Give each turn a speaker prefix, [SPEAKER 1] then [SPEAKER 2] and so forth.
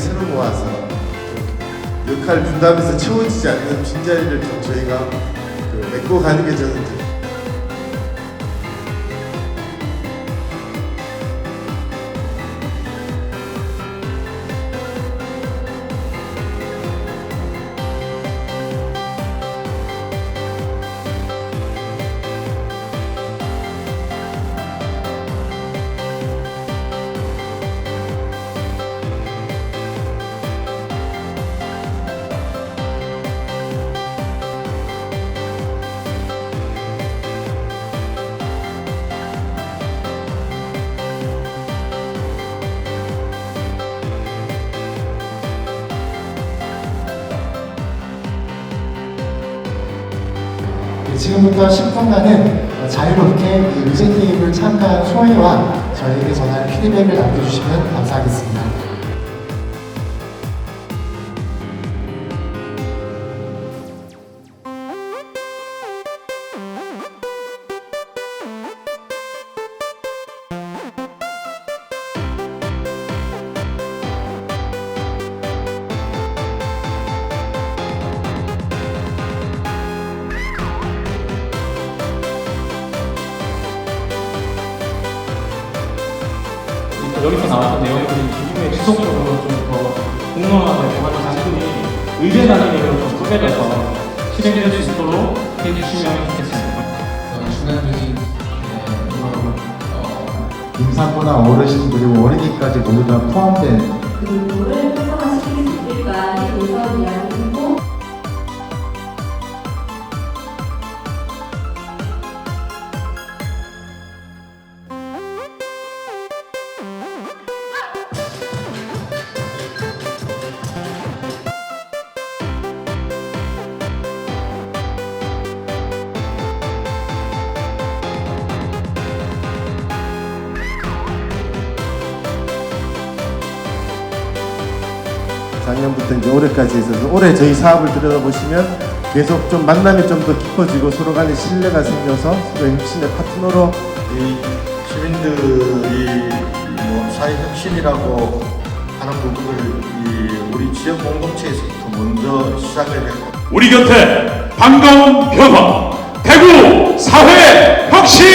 [SPEAKER 1] 새로 모아서 좀 역할 분담에서 채워지지 않는 빈자리를 좀 저희가 그 메꿔 가는 게 저는
[SPEAKER 2] 지금부터 10분간은 자유롭게 이 의제 게임을 참가한 소회와 저희에게 전할 피드백을 남겨주시면 감사하겠습니다.
[SPEAKER 3] 여기서 나왔던 내용들이 기존에 지속적으로 좀 더 공론화되고 하는 장면이 의제 단위로 좀 소개돼서 실행될 수 있도록 해주시면 좋겠습니다.
[SPEAKER 4] 중간적인 네, 이런 어,
[SPEAKER 5] 임산부나 어르신 그리고 어린이까지 모두 다 포함된
[SPEAKER 1] 작년부터 이제 올해까지 있어서 올해 저희 사업을 들여다보시면 계속 좀 만남이 좀 더 깊어지고 서로 간에 신뢰가 생겨서 서로 혁신의 파트너로
[SPEAKER 6] 이 시민들이 뭐 사회 혁신이라고 하는 부분을 이 우리 지역 공동체에서부터 먼저 시작을 했고
[SPEAKER 7] 우리 곁에 반가운 변화 대구 사회 혁신